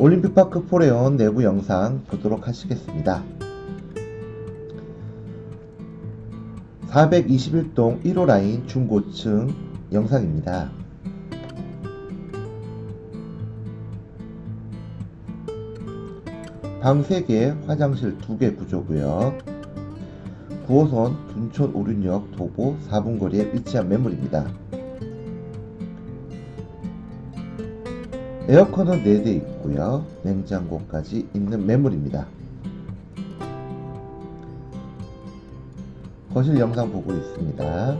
올림픽파크 포레온 내부 영상 보도록 하시겠습니다. 421동 1호 라인 중고층 영상입니다. 방 3개, 화장실 2개 구조고요. 9호선 둔촌 오륜역 도보 4분 거리에 위치한 매물입니다. 에어컨은 4대 있고요. 냉장고까지 있는 매물입니다. 거실 영상 보고 있습니다.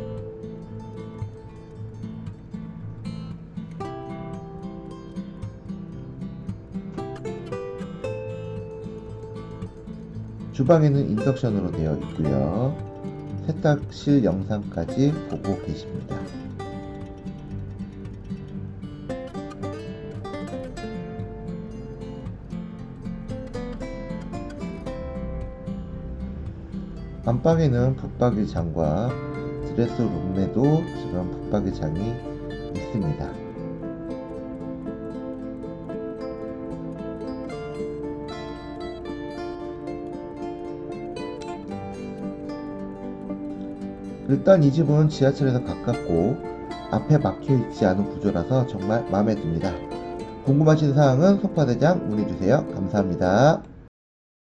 주방에는 인덕션으로 되어 있고요. 세탁실 영상까지 보고 계십니다. 안방에는 붙박이장과 드레스 룸에도 지금 붙박이장이 있습니다. 일단 이 집은 지하철에서 가깝고 앞에 막혀 있지 않은 구조라서 정말 마음에 듭니다. 궁금하신 사항은 소파대장 문의주세요. 감사합니다.